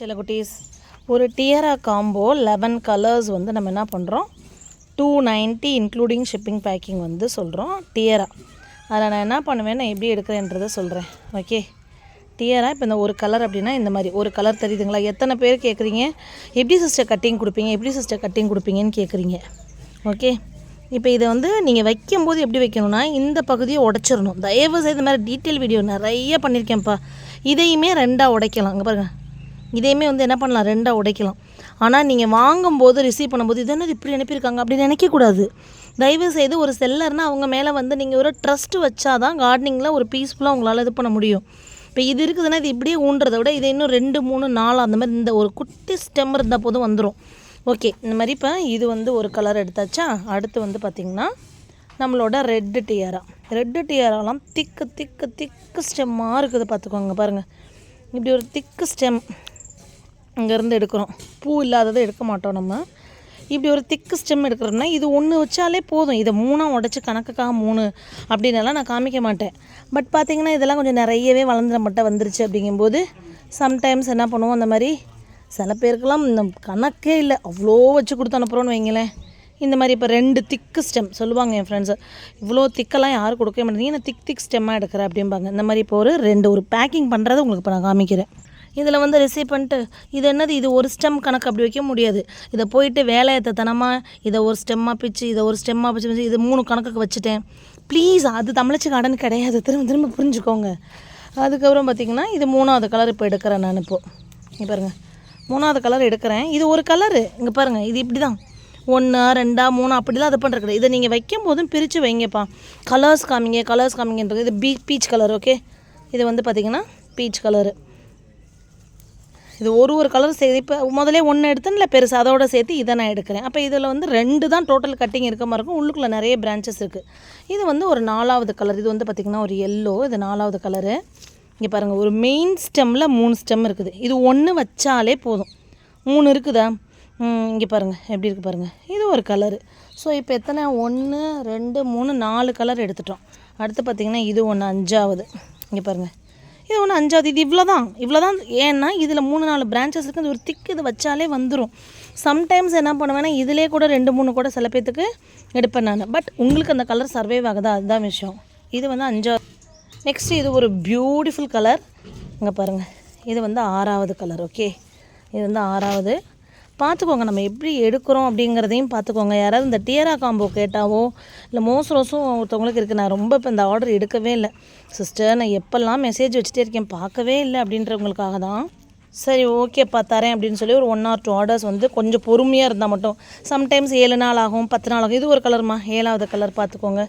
சில குட்டீஸ். ஒரு டியரா காம்போ லெவன் கலர்ஸ் வந்து நம்ம என்ன பண்ணுறோம் two ninety including shipping packing வந்து சொல்கிறோம் டியரா அதில் நான் என்ன பண்ணுவேன் நான் எப்படி எடுக்கிறேன்றதை சொல்கிறேன் ஓகே டியரா இப்போ இந்த ஒரு கலர் அப்படின்னா இந்த மாதிரி. ஒரு கலர் தெரியுதுங்களா? எத்தனை பேர் கேட்குறீங்க எப்படி சிஸ்டர் கட்டிங் கொடுப்பீங்க? எப்படி சிஸ்டர் கட்டிங் கொடுப்பீங்கன்னு கேட்குறீங்க ஓகே இப்போ இதை வந்து நீங்கள் வைக்கும்போது எப்படி வைக்கணும்னா இந்த பகுதியை உடச்சிடணும். தயவு செய்து இந்த மாதிரி டீட்டெயில் வீடியோ நிறைய பண்ணியிருக்கேன்ப்பா இதையுமே ரெண்டாக உடைக்கலாம். அங்கே பாருங்கள் இதையுமே வந்து என்ன பண்ணலாம் ரெண்டாக உடைக்கலாம். ஆனால் நீங்கள் வாங்கும்போது ரிசீவ் பண்ணும்போது இது என்னது இப்படி அனுப்பியிருக்காங்க? அப்படின்னு நினைக்கக்கூடாது. தயவு செய்து ஒரு செல்லர்னால் அவங்க மேலே வந்து நீங்கள் ஒரு ட்ரஸ்ட் வச்சாதான் கார்டனிங்கில் ஒரு பீஸ்ஃபுல்லாக உங்களால் இது பண்ண முடியும். இப்போ இது இருக்குதுன்னா இது இப்படியே ஊன்றதை விட இது இன்னும் ரெண்டு மூணு நாலு அந்த மாதிரி இந்த ஒரு குட்டி ஸ்டெம் இருந்தால் போதும் வந்துடும் ஓகே இந்த மாதிரி இப்போ இது வந்து ஒரு கலர் எடுத்தாச்சா? அடுத்து வந்து பார்த்திங்கன்னா நம்மளோட ரெட்டு டியரா ரெட்டு டியராலாம் திக்கு திக்கு திக்கு ஸ்டெம்மாக இருக்குது பார்த்துக்கோங்க பாருங்கள் இப்படி ஒரு திக்கு ஸ்டெம் இங்கேருந்து எடுக்கிறோம். பூ இல்லாததை எடுக்க மாட்டோம் நம்ம. இப்படி ஒரு திக்கு ஸ்டெம் எடுக்கிறோம்னா இது ஒன்று வச்சாலே போதும். இதை மூணாக உடச்சி கணக்குக்காக மூணு அப்படின்னெல்லாம் நான் காமிக்க மாட்டேன். பட் பார்த்திங்கன்னா இதெல்லாம் கொஞ்சம் நிறையவே வளர்ந்துட மட்டும் வந்துருச்சு அப்படிங்கும்போது சம்டைம்ஸ் என்ன பண்ணுவோம்? அந்த மாதிரி சில பேருக்கெல்லாம் இந்த கணக்கே இல்லை. அவ்வளோ வச்சு கொடுத்து அனுப்புகிறோன்னு வைங்களேன். இந்த மாதிரி இப்போ ரெண்டு திக்கு ஸ்டெம் சொல்லுவாங்க என் ஃப்ரெண்ட்ஸு இவ்வளோ திக்கெல்லாம் யாரும் கொடுக்கவே மாட்டேங்க நான் திக் திக் ஸ்டெம்மாக எடுக்கிறேன் அப்படிம்பாங்க. இந்த மாதிரி இப்போ ஒரு ரெண்டு ஒரு பேக்கிங் பண்ணுறதை உங்களுக்கு இப்போ நான் காமிக்கிறேன். இதில் வந்து ரிசீவ் பண்ணிட்டு இது என்னது? இது ஒரு ஸ்டெம் கணக்கு. அப்படி வைக்க முடியாது. இதை போயிட்டு வேலையத்தை தனமாக இதை ஒரு ஸ்டெம்மாக பிச்சு இதை ஒரு ஸ்டெம்மாக பிச்சு பிச்சு இது மூணு கணக்குக்கு வச்சுட்டேன். ப்ளீஸ் அது தமிழச்சி கார்டன் கிடையாது. திரும்ப திரும்ப புரிஞ்சுக்கோங்க. அதுக்கப்புறம் பார்த்திங்கன்னா இது மூணாவது கலர் இப்போ எடுக்கிறேன் நான் இப்போது இங்கே பாருங்கள் மூணாவது கலர் எடுக்கிறேன். இது ஒரு கலரு இங்கே பாருங்கள் இது இப்படி தான் ஒன்று ரெண்டா மூணு அப்படிலாம் அது பண்ணுறது இதை நீங்கள் வைக்கும் போதும் பிரித்து வைங்கப்பா. கலர்ஸ் காமிங்க கலர்ஸ் காமிங்கன்றது இது பீ பீச் கலர் ஓகே இது வந்து பார்த்திங்கன்னா பீச் கலரு இது ஒரு ஒரு கலர் சேர்த்து இப்போ முதலே ஒன்று எடுத்தேன் இல்லை பெருசு அதோட சேர்த்து இதை நான் எடுக்கிறேன். அப்போ இதில் வந்து ரெண்டு தான் டோட்டல் கட்டிங் இருக்க மாதிரி இருக்கும். உள்ளுக்குள்ளே நிறைய பிரான்ச்சஸ் இருக்குது இது வந்து ஒரு நாலாவது கலர் இது வந்து பார்த்திங்கன்னா ஒரு எல்லோ இது நாலாவது கலரு இங்கே பாருங்கள் ஒரு மெயின் ஸ்டெம்மில் மூணு ஸ்டெம் இருக்குது. இது ஒன்று வச்சாலே போதும். மூணு இருக்குதா? இங்கே பாருங்கள் எப்படி இருக்குது பாருங்கள் இது ஒரு கலரு ஸோ இப்போ எத்தனை? ஒன்று ரெண்டு மூணு நாலு கலர் எடுத்துட்டோம். அடுத்து பார்த்திங்கன்னா இது ஒன்று அஞ்சாவது. இங்கே பாருங்கள் இது ஒன்று அஞ்சாவது இது இவ்வளோ தான் இவ்வளோ தான் ஏன்னா இதில் மூணு நாலு பிரான்ச்சஸ் இருக்குது இது ஒரு திக்கு இது வச்சாலே வந்துடும் சம்டைம்ஸ் என்ன பண்ணுவேன்னா இதிலே கூட ரெண்டு மூணு கூட சில பேர்த்துக்கு எடுப்பேன் நான். பட் உங்களுக்கு அந்த கலர் சர்வைவ் ஆகுதா? அதுதான் விஷயம். இது வந்து அஞ்சாவது. நெக்ஸ்ட் இது ஒரு பியூட்டிஃபுல் கலர் இங்கே பாருங்கள் இது வந்து ஆறாவது கலர் ஓகே இது வந்து ஆறாவது. பார்த்துக்கோங்க நம்ம எப்படி எடுக்கிறோம் அப்படிங்கிறதையும் பார்த்துக்கோங்க. யாராவது இந்த டியரா காம்போ கேட்டாவோ இல்லை மோஸ் ரோஸும் ஒருத்தவங்களுக்கு இருக்குது நான் ரொம்ப இப்போ இந்த ஆர்டர் எடுக்கவே இல்லை. சிஸ்டர் நான் எப்போல்லாம் மெசேஜ் வச்சுட்டே இருக்கேன் பார்க்கவே இல்லை அப்படின்றவங்களுக்காக தான். சரி ஓகேப்பா தரேன் அப்படின்னு சொல்லி ஒரு ஒன் ஆர் டூ ஆர்டர்ஸ் வந்து கொஞ்சம் பொறுமையாக இருந்தால் மட்டும். சம்டைம்ஸ் ஏழு நாள் ஆகும் பத்து நாள் ஆகும். இது ஒரு கலர்மா ஏழாவது கலர் பார்த்துக்கோங்க.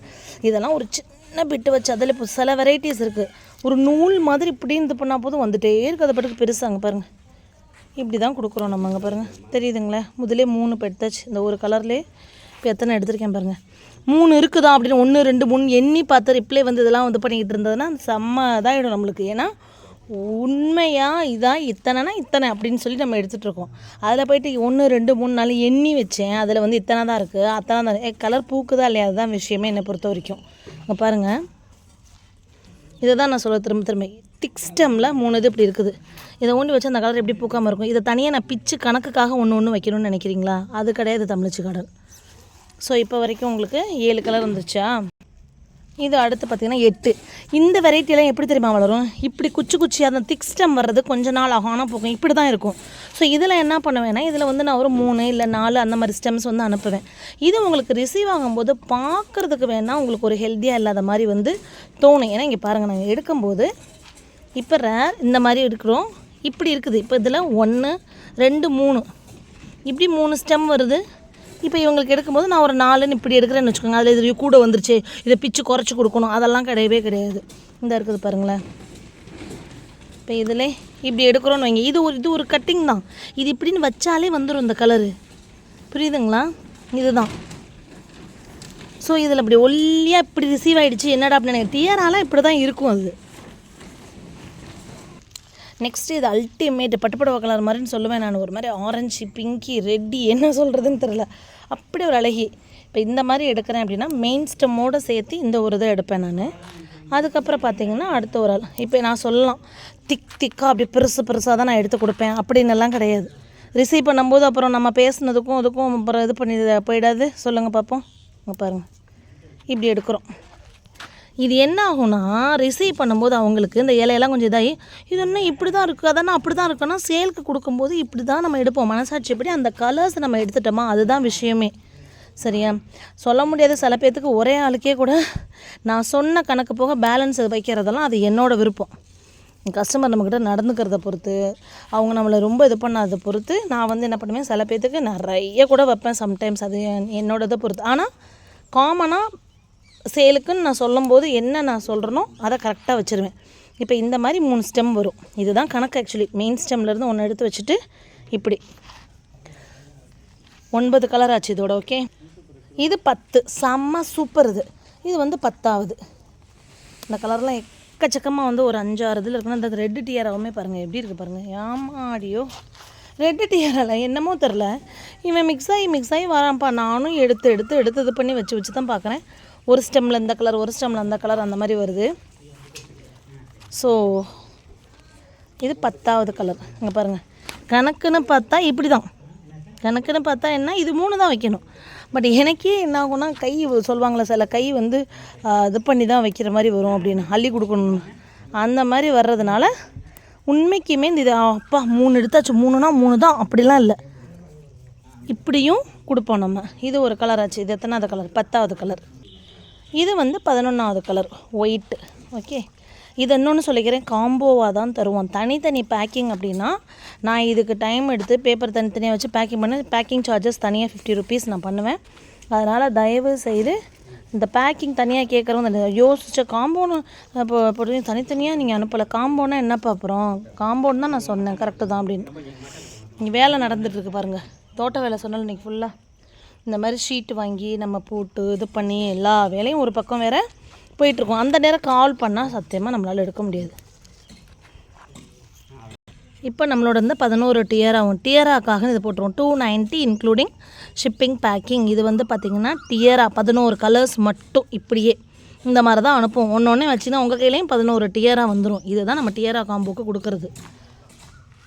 இதெல்லாம் ஒரு சின்ன பிட்டு வச்சு அதில் இப்போ சில வெரைட்டிஸ் இருக்குது ஒரு நூல் மாதிரி இப்படி இது பண்ணால் போதும். வந்துகிட்டே இருக்குது அதை பாட்டுக்கு பெருசாங்க பாருங்கள் இப்படி தான் கொடுக்குறோம் நம்ம அங்கே பாருங்கள் தெரியுதுங்களே? முதலே மூணு இப்போ எடுத்தாச்சு இந்த ஒரு கலர்லேயே இப்போ எத்தனை எடுத்திருக்கேன் பாருங்கள் மூணு இருக்குதா அப்படின்னு ஒன்று ரெண்டு மூணு எண்ணி பார்த்து ரிப்ளை வந்து இதெல்லாம் வந்து பண்ணிக்கிட்டு இருந்ததுன்னா செம்ம இதாகிடும் நம்மளுக்கு. ஏன்னா உண்மையாக இதான் இத்தனைனா இத்தனை அப்படின்னு சொல்லி நம்ம எடுத்துகிட்டு இருக்கோம். அதில் போயிட்டு ஒன்று ரெண்டு மூணு நாள் எண்ணி வச்சேன். அதில் வந்து இத்தனை தான் இருக்குது அத்தனை தான் ஏ கலர் பூக்குதா இல்லையா? அதுதான் விஷயமே என்னை பொறுத்த வரைக்கும். இங்கே பாருங்கள் இதை தான் நான் சொல்ல திரும்ப திரும்ப. திக் ஸ்டெம்மில் மூணு இது இப்படி இருக்குது. இதை ஒன்று வச்சு அந்த கலர் எப்படி பூக்காமல் இருக்கும்? இதை தனியாக நான் பிச்சு கணக்குக்காக ஒன்று ஒன்று வைக்கணும்னு நினைக்கிறீங்களா? அது கிடையாது தமிழ்ச்சி கடல். ஸோ இப்போ வரைக்கும் உங்களுக்கு ஏழு கலர் வந்துருச்சா? இது அடுத்து பார்த்திங்கன்னா எட்டு. இந்த வெரைட்டியெல்லாம் எப்படி தெரியுமா வளரும்? இப்படி குச்சி குச்சி அந்த திக் ஸ்டெம் வர்றது கொஞ்ச நாள் ஆகும் ஆனால் போகும். இப்படி தான் இருக்கும். ஸோ இதில் என்ன பண்ணுவேன்னா இதில் வந்து நான் ஒரு மூணு இல்லை நாலு அந்த மாதிரி ஸ்டெம்ஸ் வந்து அனுப்புவேன். இது உங்களுக்கு ரிசீவ் ஆகும்போது பார்க்குறதுக்கு வேணால் உங்களுக்கு ஒரு ஹெல்த்தியாக இல்லாத மாதிரி வந்து தோணும். ஏன்னா இங்கே பாருங்கள் நாங்கள் எடுக்கும்போது இப்போ ரேர் இந்த மாதிரி எடுக்கிறோம். இப்படி இருக்குது. இப்போ இதில் ஒன்று ரெண்டு மூணு. இப்படி மூணு ஸ்டெம் வருது. இப்போ இவங்களுக்கு எடுக்கும்போது நான் ஒரு நாலுன்னு இப்படி எடுக்கிறேன்னு வச்சுக்கோங்க. அதில் இது கூட வந்துருச்சு. இதை பிச்சு குறைச்சி கொடுக்கணும். அதெல்லாம் கிடையவே கிடையாது. இந்த இருக்குது பாருங்களேன். இப்போ இதில் இப்படி எடுக்கிறோன்னு வைங்க. இது ஒரு இது ஒரு கட்டிங் தான். இது இப்படின்னு வச்சாலே வந்துடும் இந்த கலரு புரியுதுங்களா? இதுதான். ஸோ இதில் அப்படி ஒல்லியாக இப்படி ரிசீவ் ஆகிடுச்சு என்னடா அப்படின்னு டியராலாம் இப்படி தான் இருக்கும் அது. நெக்ஸ்ட்டு இது அல்டிமேட் பட்டுப்படவை கலர் மாதிரின்னு சொல்லுவேன் நான். ஒரு மாதிரி ஆரஞ்சு பிங்கி ரெட்டி என்ன சொல்கிறதுன்னு தெரில அப்படி ஒரு அழகி. இப்போ இந்த மாதிரி எடுக்கிறேன் அப்படின்னா மெயின் ஸ்டெம்மோடு சேர்த்து இந்த ஒரு இதை எடுப்பேன் நான். அதுக்கப்புறம் பார்த்தீங்கன்னா அடுத்த ஒரு ஆள். இப்போ நான் சொல்லலாம். திக் திக்காக அப்படி பெருசு பெருசாக தான் நான் எடுத்து கொடுப்பேன். அப்படின்னுலாம் கிடையாது. ரிசீவ் பண்ணும்போது அப்புறம் நம்ம பேசுனதுக்கும் அதுக்கும் அப்புறம் இது பண்ணி போயிடாது. சொல்லுங்கள் பார்ப்போம் இங்கே பாருங்கள் இப்படி எடுக்கிறோம். இது என்ன ஆகும்னா ரிசீவ் பண்ணும்போது அவங்களுக்கு இந்த இலையெல்லாம் கொஞ்சம் இதாகி இது என்ன இப்படி தான் இருக்குது அதானே அப்படி தான் இருக்குன்னா சேலுக்கு கொடுக்கும்போது இப்படி தான் நம்ம எடுப்போம். மனசாட்சி எப்படி அந்த கலர்ஸ் நம்ம எடுத்துட்டோமா அதுதான் விஷயமே. சரியா? சொல்ல முடியாது சில பேர்த்துக்கு ஒரே ஆளுக்கே கூட நான் சொன்ன கணக்கு போக பேலன்ஸ் வைக்கிறதெல்லாம் அது என்னோடய விருப்பம். கஸ்டமர் நம்மக்கிட்ட நடந்துக்கிறத பொறுத்து அவங்க நம்மளை ரொம்ப இது பண்ணாத பொறுத்து நான் வந்து என்ன பண்ணுவேன் சில பேர்த்துக்கு நிறைய கூட வைப்பேன் சம்டைம்ஸ் அது என்னோடதை என்னோட இதை பொறுத்து ஆனால் காமனாக சேலுக்குன்னு நான் சொல்லும்போது என்ன நான் சொல்கிறேனோ அதை கரெக்டாக வச்சுருவேன். இப்போ இந்த மாதிரி மூணு ஸ்டெம் வரும். இதுதான் கணக்கு ஆக்சுவலி மெயின் ஸ்டெம்லேருந்து ஒன்று எடுத்து வச்சுட்டு இப்படி. ஒன்பது கலர் ஆச்சு இதோட ஓகே இது பத்து. செம்ம சூப்பர் இது. இது வந்து பத்தாவது. இந்த கலர்லாம் எக்கச்சக்கமாக வந்து ஒரு அஞ்சாறு இதில் இருக்குன்னா இந்த ரெட்டு டியராகவுமே பாருங்கள் எப்படி இருக்குது பாருங்கள் ஏமாடியோ. ரெட்டு டியரால என்னமோ தெரில இவன் மிக்ஸ் ஆகி மிக்ஸ் ஆகி வரான்ப்பா. நானும் எடுத்து எடுத்து எடுத்து இது பண்ணி வச்சு வச்சு தான் பார்க்குறேன் ஒரு ஸ்டெம்மில் இந்த கலர் ஒரு ஸ்டெம்மில் அந்த கலர் அந்த மாதிரி வருது. ஸோ இது பத்தாவது கலர். இங்கே பாருங்கள் கணக்குன்னு பார்த்தா இப்படி தான் கணக்குன்னு பார்த்தா என்ன? இது மூணு தான் வைக்கணும். பட் எனக்கே என்ன ஆகும்னா கை சொல்லுவாங்களே சில கை வந்து இது பண்ணி தான் வைக்கிற மாதிரி வரும் அப்படின்னு அள்ளி கொடுக்கணும் அந்த மாதிரி வர்றதுனால உண்மைக்குமே இந்த இது அப்பா மூணு எடுத்தாச்சு. மூணுனா மூணு தான். அப்படிலாம் இல்லை. இப்படியும் கொடுப்போம் நம்ம. இது ஒரு கலர் ஆச்சு இது எத்தனாவது கலர்? பத்தாவது கலர். இது வந்து பதினொன்றாவது கலர் ஒயிட்டு ஓகே இது இன்னொன்று சொல்லிக்கிறேன் காம்போவாக தான் தருவோம். தனித்தனி பேக்கிங் அப்படின்னா நான் இதுக்கு டைம் எடுத்து பேப்பர் தனித்தனியாக வச்சு பேக்கிங் பண்ண பேக்கிங் சார்ஜஸ் தனியாக ஃபிஃப்டி ருபீஸ் நான் பண்ணுவேன். அதனால் தயவு செய்து இந்த பேக்கிங் தனியாக கேட்குறவங்க யோசிச்ச காம்போன்னு இப்போ பொறுத்த தனித்தனியாக நீங்கள் அனுப்பலை காம்போனால் என்னப்பா அப்புறம் காம்போன்னு தான் நான் சொன்னேன் கரெக்டு தான் அப்படின்னு. நீங்கள் வேலை நடந்துகிட்ருக்கு பாருங்கள் தோட்ட வேலை சொன்னாலும் இன்றைக்கி ஃபுல்லாக இந்த மாதிரி ஷீட் வாங்கி நம்ம போட்டு இது பண்ணி எல்லா வேலையும் ஒரு பக்கம் வேறு போயிட்டுருக்கோம். அந்த நேரம் கால் பண்ணால் சத்தியமாக நம்மளால் எடுக்க முடியாது. இப்போ நம்மளோட வந்து பதினோரு டியர் ஆகும் டியராக்காக இது போட்டுருவோம் two ninety including shipping packing இது வந்து பார்த்திங்கன்னா டியரா பதினோரு கலர்ஸ் மட்டும் இப்படியே இந்த மாதிரி தான் அனுப்புவோம். ஒன்று ஒன்றே வச்சுன்னா உங்கள் கையிலையும் பதினோரு டியரா வந்துடும் இதுதான் நம்ம டியரா காம்போக்கு கொடுக்கறது.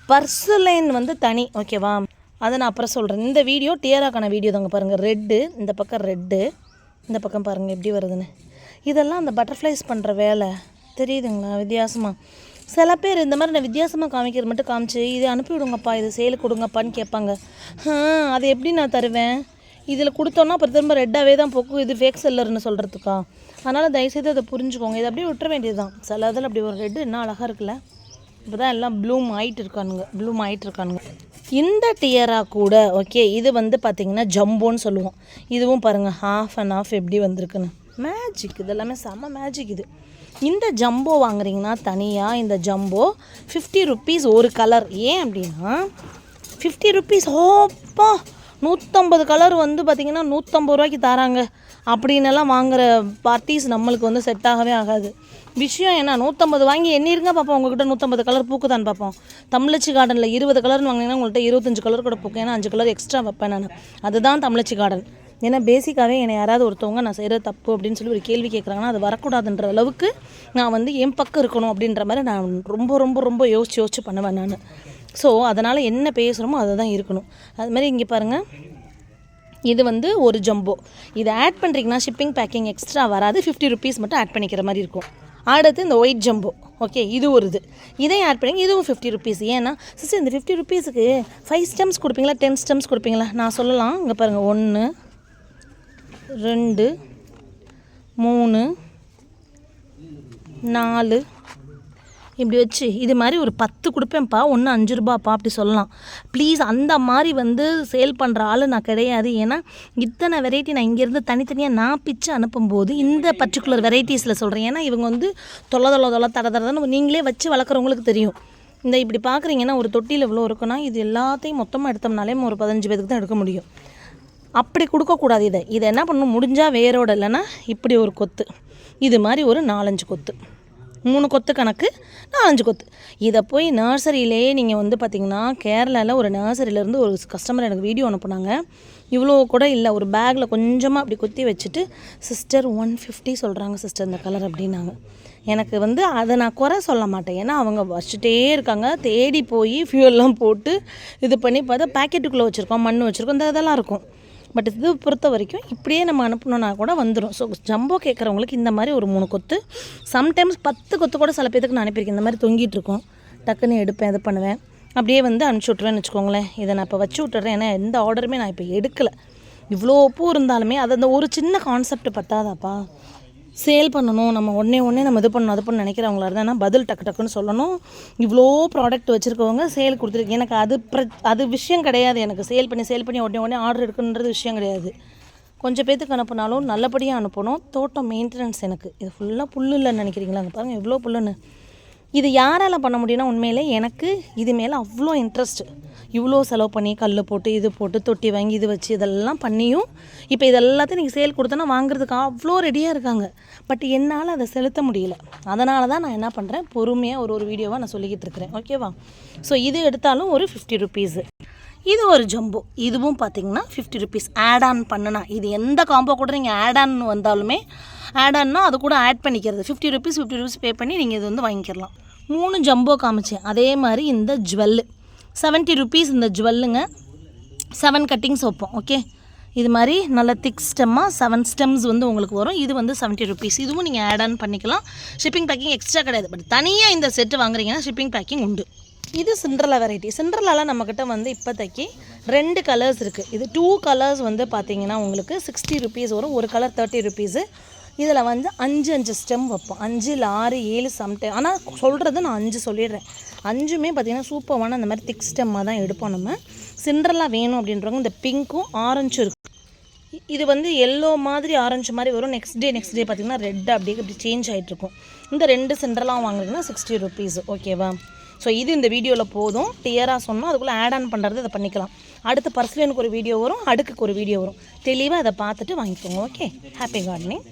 பர்சுலைன் வந்து தனி ஓகேவா அதை நான் அப்புறம் சொல்கிறேன் இந்த வீடியோ டியராக்கான வீடியோ தாங்க பாருங்கள் ரெட்டு இந்த பக்கம் ரெட்டு இந்த பக்கம் பாருங்கள் எப்படி வருதுன்னு. இதெல்லாம் அந்த பட்டர்ஃப்ளைஸ் பண்ணுற வேலை. தெரியுதுங்களா? வித்தியாசமாக சில பேர் இந்த மாதிரி நான் வித்தியாசமாக காமிக்கிறது மட்டும் காமிச்சு இது அனுப்பி விடுங்கப்பா இது சேலு கொடுங்கப்பான்னு கேட்பாங்க. அது அதை எப்படி நான் தருவேன்? இதில் கொடுத்தோன்னா அப்புறம் திரும்ப ரெட்டாகவே தான் போக்கும். இது ஃபேக் செல்லர்னு சொல்கிறதுக்கா அதனால் தயவுசெய்து அதை புரிஞ்சுக்கோங்க. இதை அப்படியே விட்டுற வேண்டியது தான் சில இதில் அப்படி ஒரு ரெட்டு என்ன அழகாக இருக்குல்ல? இப்போ தான் எல்லாம் ப்ளூம் ஆயிட்டு இருக்கானுங்க. ப்ளூம் ஆகிட்டு இருக்கானுங்க. இந்த டியரா கூட ஓகே இது வந்து பார்த்திங்கன்னா ஜம்போன்னு சொல்லுவோம். இதுவும் பாருங்கள் ஹாஃப் அண்ட் ஆஃப் எப்படி வந்திருக்குன்னு. மேஜிக் இது எல்லாமே செம்ம மேஜிக் இது. இந்த ஜம்போ வாங்குறீங்கன்னா தனியாக இந்த ஜம்போ ஃபிஃப்டி ருப்பீஸ் ஒரு கலர் ஏன் அப்படின்னா ஃபிஃப்டி ருப்பீஸ் ஓப்பா நூற்றம்பது கலர் வந்து பார்த்திங்கன்னா நூற்றம்பது ரூபாய்க்கு தராங்க. அப்படின்னு எல்லாம் பார்ட்டிஸ் நம்மளுக்கு வந்து செட் ஆகவே ஆகாது. விஷயம் என்ன? நூற்றம்பது வாங்கி எண்ணிருங்க பார்ப்போம் உங்ககிட்ட நூற்றம்பது கலர் பூக்குதான்னு பார்ப்போம் தமிழச்சி கார்டனில் இருபது கலர்னு வாங்கினீங்கன்னா உங்கள்கிட்ட இருபத்தஞ்சு கலர் கூட பூக்கும். ஏன்னா அஞ்சு கலர் எக்ஸ்ட்ரா வைப்பேன் நான். அதுதான் தமிழச்சி கார்டன் ஏன்னா பேசிக்காகவே என்னை யாராவது ஒருத்தவங்க நான் செய்கிற தப்பு அப்படின்னு சொல்லி ஒரு கேள்வி கேட்குறாங்கன்னா அது வரக்கூடாதுன்ற அளவுக்கு நான் வந்து என் பக்கம் இருக்கணும் அப்படின்ற மாதிரி நான் ரொம்ப ரொம்ப ரொம்ப யோசிச்சு யோசிச்சு பண்ணுவேன் நான். ஸோ அதனால் என்ன பேசுகிறோமோ அதை தான் இருக்கணும். அது மாதிரி இங்கே பாருங்கள் இது வந்து ஒரு ஜம்போ இதை ஆட் பண்ணுறீங்கன்னா ஷிப்பிங் பேக்கிங் எக்ஸ்ட்ரா வராது. ஃபிஃப்டி ருபீஸ் மட்டும் ஆட் பண்ணிக்கிற மாதிரி இருக்கும். அடுத்து இந்த ஒயிட் ஜம்போ ஓகே இது ஒரு இது. இதையும் ஆட் பண்ணி இதுவும் ஃபிஃப்டி ருபீஸ் ஏன்னா சிஸ்டர் இந்த ஃபிஃப்டி ருபீஸுக்கு ஃபைவ் ஸ்டெம்ஸ் கொடுப்பீங்களா டென் ஸ்டெம்ஸ் கொடுப்பீங்களா? நான் சொல்லலாம். இங்கே பாருங்கள் ஒன்று ரெண்டு மூணு நாலு இப்படி வச்சு இது மாதிரி ஒரு பத்து கொடுப்பேன்ப்பா ஒன்று அஞ்சு ரூபாப்பா அப்படி சொல்லலாம். ப்ளீஸ் அந்த மாதிரி வந்து சேல் பண்ணுற ஆள் நான் கிடையாது. ஏன்னா இத்தனை வெரைட்டி நான் இங்கேருந்து தனித்தனியாக நான் பிச்சு அனுப்பும்போது இந்த பர்டிகுலர் வெரைட்டிஸில் சொல்கிறேன் ஏன்னா இவங்க வந்து தொலை தொலை தொலை தர தரதான்னு நீங்களே வச்சு வளர்க்குறவங்களுக்கு தெரியும். இந்த இப்படி பார்க்குறீங்கன்னா ஒரு தொட்டியில் இவ்வளோ இருக்குன்னா இது எல்லாத்தையும் மொத்தமாக எடுத்தோம்னாலே ஒரு பதினஞ்சு பேருக்கு தான் எடுக்க முடியும். அப்படி கொடுக்கக்கூடாது இதை. இதை என்ன பண்ணணும்? முடிஞ்சால் வேரோட இல்லைன்னா இப்படி ஒரு கொத்து. இது மாதிரி ஒரு நாலஞ்சு கொத்து. மூணு கொத்து கணக்கு நாலஞ்சு கொத்து. இதை போய் நர்சரியிலே நீங்கள் வந்து பார்த்தீங்கன்னா கேரளாவில் ஒரு நர்சரியிலேருந்து ஒரு கஸ்டமர் எனக்கு வீடியோ அனுப்புனாங்க. இவ்வளோ கூட இல்லை ஒரு பேக்கில் கொஞ்சமாக அப்படி குத்தி வச்சுட்டு சிஸ்டர் ஒன் ஃபிஃப்டி சொல்கிறாங்க சிஸ்டர் இந்த கலர் அப்படின்னாங்க. எனக்கு வந்து அதை நான் குறை சொல்ல மாட்டேன். ஏன்னா அவங்க வச்சுட்டே இருக்காங்க. தேடி போய் ஃபியூல்லாம் போட்டு இது பண்ணி பார்த்தா பேக்கெட்டுக்குள்ளே வச்சுருக்கோம் மண் வச்சுருக்கோம் இந்த இதெல்லாம் இருக்கும். பட் இது பொறுத்த வரைக்கும் இப்படியே நம்ம அனுப்பணுன்னா கூட வந்துடும் ஸோ ஜம்போ கேட்குறவங்களுக்கு இந்த மாதிரி ஒரு மூணு கொத்து சம்டைம்ஸ் பத்து கொத்து கூட சில பேத்துக்கு நான் அனுப்பியிருக்கேன். இந்த மாதிரி தொங்கிட்டு இருக்கும். டக்குன்னு எடுப்பேன் இது பண்ணுவேன். அப்படியே வந்து அனுப்பிச்சி விட்ருவேன்னு வச்சுக்கோங்களேன். இதை நான் இப்போ வச்சு விட்டுறேன். ஏன்னா எந்த ஆர்டருமே நான் இப்போ எடுக்கலை. இவ்வளோ பூ இருந்தாலுமே அது அந்த ஒரு சின்ன கான்செப்ட் பத்தாதாப்பா. சேல் பண்ணணும் நம்ம உடனே உடனே நம்ம இது பண்ணணும் அது பண்ண நினைக்கிறவங்களா இருந்தால் பதில் டக்கு டக்குன்னு சொல்லணும். இவ்வளோ ப்ராடக்ட் வச்சுருக்கவங்க சேல் கொடுத்துருக்கு எனக்கு அது ப்ர அது விஷயம் கிடையாது எனக்கு. சேல் பண்ணி சேல் பண்ணி உடனே உடனே ஆர்டர் எடுக்கணுன்றது விஷயம் கிடையாது. கொஞ்சம் பேத்துக்கு அனுப்புனாலும் நல்லபடியாக அனுப்பணும். தோட்டம் மெயின்டெனன்ஸ் எனக்கு. இது ஃபுல்லாக புல் இல்லைன்னு நினைக்கிறீங்களா? அங்கே பாருங்கள் எவ்வளோ புல்லுன்னு. இது யாரால் பண்ண முடியும்னா உண்மையிலே எனக்கு இது மேலே அவ்வளோ இன்ட்ரெஸ்ட் இவ்வளோ செலவு பண்ணி கல் போட்டு இது போட்டு தொட்டி வாங்கி இது வச்சு இதெல்லாம் பண்ணியும் இப்போ இது எல்லாத்தையும் நீங்கள் சேல் கொடுத்தோன்னா வாங்குறதுக்கு அவ்வளோ ரெடியாக இருக்காங்க. பட் என்னால் அதை செலுத்த முடியல. அதனால தான் நான் என்ன பண்ணுறேன் பொறுமையாக ஒரு ஒரு வீடியோவாக நான் சொல்லிக்கிட்டு இருக்கிறேன். ஓகேவா ஸோ இது எடுத்தாலும் ஒரு ஃபிஃப்டி ருபீஸு இது ஒரு ஜம்போ இதுவும் பார்த்தீங்கன்னா ஃபிஃப்டி ருபீஸ் ஆட் ஆன் பண்ணுனா இது எந்த காம்போ கூட நீங்கள் ஆட் ஆன் வந்தாலுமே ஆட் ஆன்னா அது கூட ஆட் பண்ணிக்கிறது. Fifty rupees fifty rupees pay பண்ணி நீங்கள் இது வந்து வாங்கிக்கலாம். மூணு ஜம்போ காமிச்சேன். அதே மாதிரி இந்த ஜுவல்லு. செவன்ட்டி ருபீஸ் இந்த ஜுவல்லுங்க. செவன் கட்டிங்ஸ் வைப்போம் ஓகே இது மாதிரி நல்ல திக் ஸ்டெம்மாக செவன் ஸ்டெம்ஸ் வந்து உங்களுக்கு வரும். இது வந்து செவன்ட்டி ருபீஸ் இதுவும் நீங்கள் ஆட் ஆன் பண்ணிக்கலாம். ஷிப்பிங் பேக்கிங் எக்ஸ்ட்ரா கிடையாது. பட் தனியாக இந்த செட்டு வாங்குறீங்கன்னா ஷிப்பிங் பேக்கிங் உண்டு. இது சிண்ட்ரலா வெரைட்டி சிண்ட்ரலாவில் நம்மக்கிட்ட வந்து இப்போதைக்கு ரெண்டு கலர்ஸ் இருக்குது இது டூ கலர்ஸ் வந்து பார்த்தீங்கன்னா உங்களுக்கு சிக்ஸ்டி ருபீஸ் வரும். ஒரு கலர் தேர்ட்டி ருபீஸு இதில் வந்து அஞ்சு அஞ்சு ஸ்டெம் வைப்போம். அஞ்சு இல்லை ஆறு ஏழு சம்டைம் ஆனால் சொல்கிறது நான் அஞ்சு சொல்லிடுறேன். அஞ்சுமே பார்த்தீங்கன்னா சூப்பரான அந்த மாதிரி திக் ஸ்டெம்மாக தான் எடுப்போம் நம்ம. சிண்ட்ரலா வேணும் அப்படின்றவங்க இந்த பிங்க்கும் ஆரஞ்சும் இருக்குது இது வந்து எல்லோ மாதிரி ஆரஞ்சு மாதிரி வரும். நெக்ஸ்ட் டே நெக்ஸ்ட் டே பார்த்திங்கன்னா ரெட் அப்படியே இப்படி சேஞ்ச் ஆகிட்ருக்கும் இந்த ரெண்டு சென்டர்லாம் வாங்குறீங்கன்னா சிக்ஸ்டி ருபீஸ் ஓகேவா ஸோ இது இந்த வீடியோவில் போதும். டியராக சொன்னால் அதுக்குள்ளே ஆட் ஆன் பண்ணுறது இதை பண்ணிக்கலாம். அடுத்து பர்சலனுக்கு ஒரு வீடியோ வரும். அடுக்குக்கு ஒரு வீடியோ வரும். தெளிவாக அதை பார்த்துட்டு வாங்கிக்கோங்க. Okay happy gardening